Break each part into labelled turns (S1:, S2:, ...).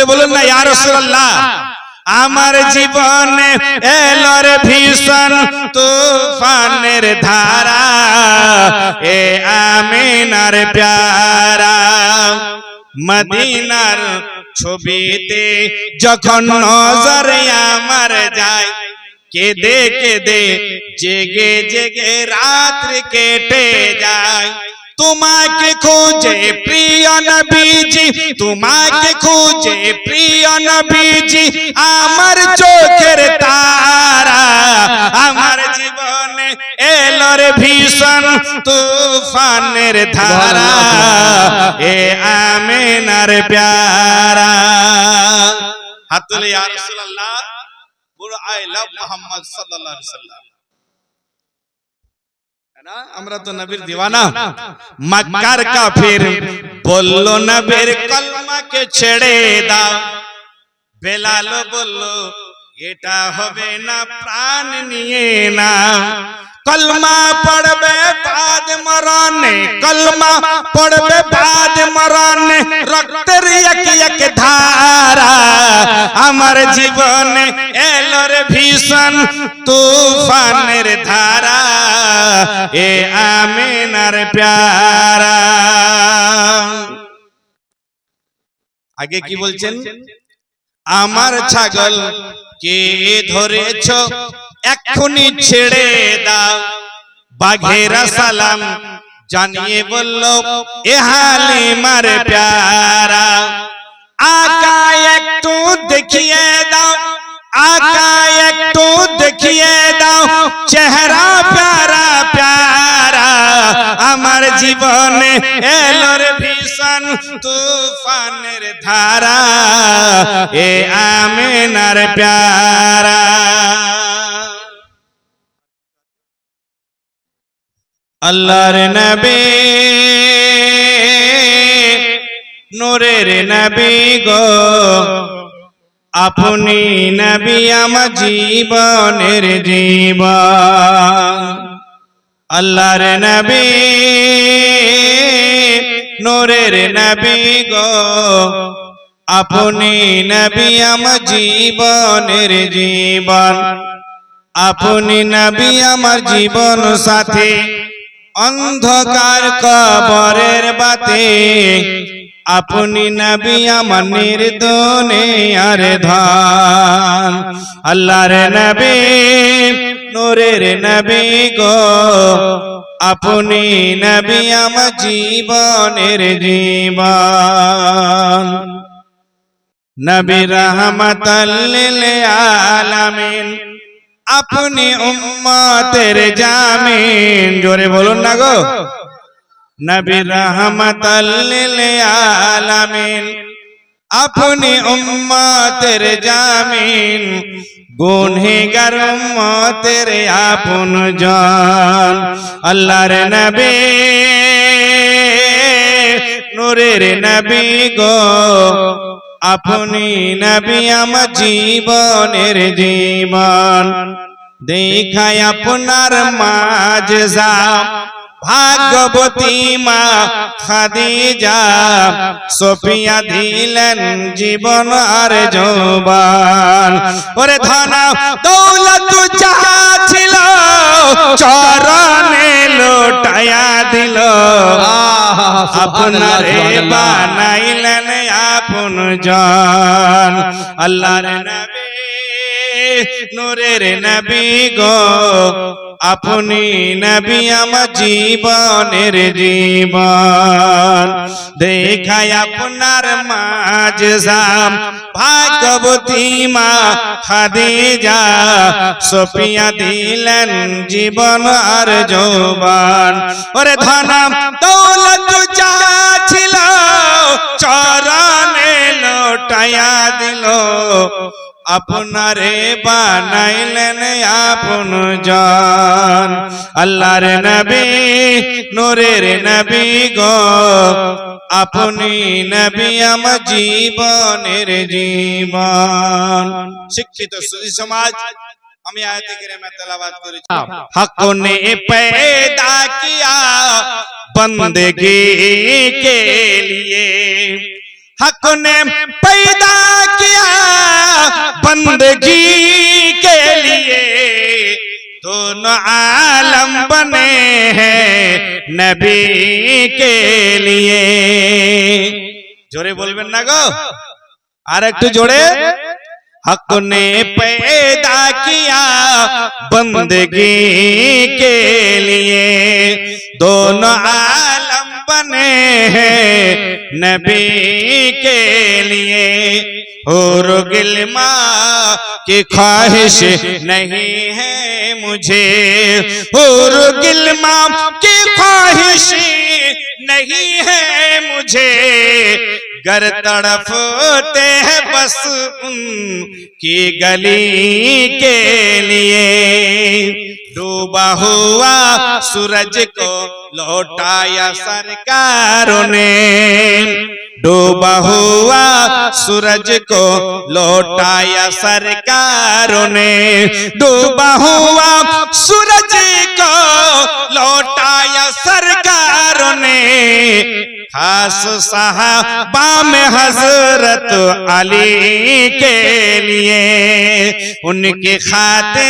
S1: তুলে বলুন না, ইয়া রাসূলুল্লাহ, আমার জীবনে এলর ভীষণ তুফানের ধারা, এ আমিনার প্যারা। মদিনার ছবিতে যখন নজর আমার যায়, কেঁদে কেঁদে জেগে জেগে রাত্রি কেটে যায়। তোমাকে খোঁজে প্রিয় নবীজি, তোমাকে খোঁজে প্রিয় নবীজি, আমার চোখের তারা, আমার জীবনে এলোর ভীষণ তুফানের ধারা, এ আমিনার প্যারা। হাত তুলে ইয়া রাসূলুল্লাহ, বলো আই লাভ মুহাম্মদ সাল্লাল্লাহু আলাইহি সাল্লাম না আমরা তো নবীর দিওয়ানা। মক্কার কাফির বলল নবীর কলমাকে ছেড়ে দাও। বেলাল বলল এটা হবে না প্রাণ নিয়ে না। কলমা পড়বে বাদ মরণে কলমা পড়বে বাদ মরণে রক্তের এক এক ধারা। আমার জীবনে এলোর ভীষণ তুফানের ধারা, এ আমিনার প্যারা। আগে কি বলছেন? আমার ছাগল কে ধরেছ, এক্ষুনি ছেড়ে দাও। বাঘেরা সালাম জানিয়ে বলল, এ হালিমার প্যারা। আকা একটু দেখিয়ে দাও আকা একটু দেখিয়ে দাও চেহারা প্যারা প্যারা আমার জীবনে এলোর ভীষণ তুফানের ধারা এ আমিনার প্যারা আল্লাহর নবী নূরের নবী গো আপনি নবী আমার জীবনের জীবন। আল্লাহর নবী, নূরের নবী গো। আপনি নবী আমার জীবনের জীবন। আপনি নবী আমার জীবন সাথী। অন্ধকার কবরের বাতে আপনি নবী আমার নির্দনে আর ধান। আল্লাহর নবী, নূরের নবী গো। আপনি নবী আমার জীবনের জীবন। নবী রহমতাল্লিল আলামিন। আপনি উম্মতের জামিন। জোরে বলুন না গো। নবী রহমতাল্লিল আলামিন আপনি উম্মতের জামিন গুনহেগার উম্মতের আপন জন। আল্লাহর নবী নূরের নবী গো আপনি নবী আমার জীবনের জীবন। দেখায় আপনার মাঝ ভাগবতী মা খাদিজা সোফিয়া দিলেন জীবন আর যৌবান। ওরে ধনা, দৌলত যাহা ছিল, চরণে লোটায়া দিল। আপনারে বানাইলেন আপন জন। আল্লাহর নবী, নূরের নবী গো আপনি নবী আমার জীবনের জীবন। দেখায় আপনার মাঝ সাম ভাগবতী মা খাদিজা সোফিয়া দিলেন জীবন আর যৌবান। ওরে ধনাম দৌলত যা ছিল চরণে লোটায়া দিল। আপনারে বানাইলেন আপন জন আল্লাহর নবী নূরের নবী গো আপনি নবী আমার জীবনের জীবন শিক্ষিত সুধী সমাজ আমি আয়াতে কেরিমা তেলাওয়াত করেছি হক ने पैदा किया बंदगी के लिए हक ने पैदा बंदगी के लिए दोनों आलम बने हैं नबी के लिए জোরে বলবেন না গো আর একটু জোরে हक ने पैदा किया बंदगी के लिए दोनों आलम बने हैं नबी के लिए और गिलमा की ख्वाहिश नहीं है मुझे। और गिलमा नहीं है मुझे। गर तड़पते हैं बस उनकी गली के लिए। डूबा हुआ सूरज को लौटाया सरकारों ने। डूबा हुआ सूरज को लौटाया सरकारों ने। डूबा हुआ सूरज को खास साहबा में हजरत अली के लिए उनके खाते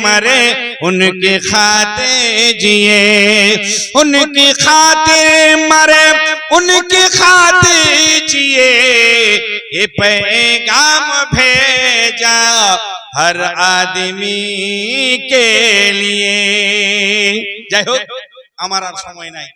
S1: मरे उनके खाते जिए उनके खाते मरे उनके खाते जिए ये पैगाम भेजा हर आदमी के लिए जय हो আমার আর সময় নাই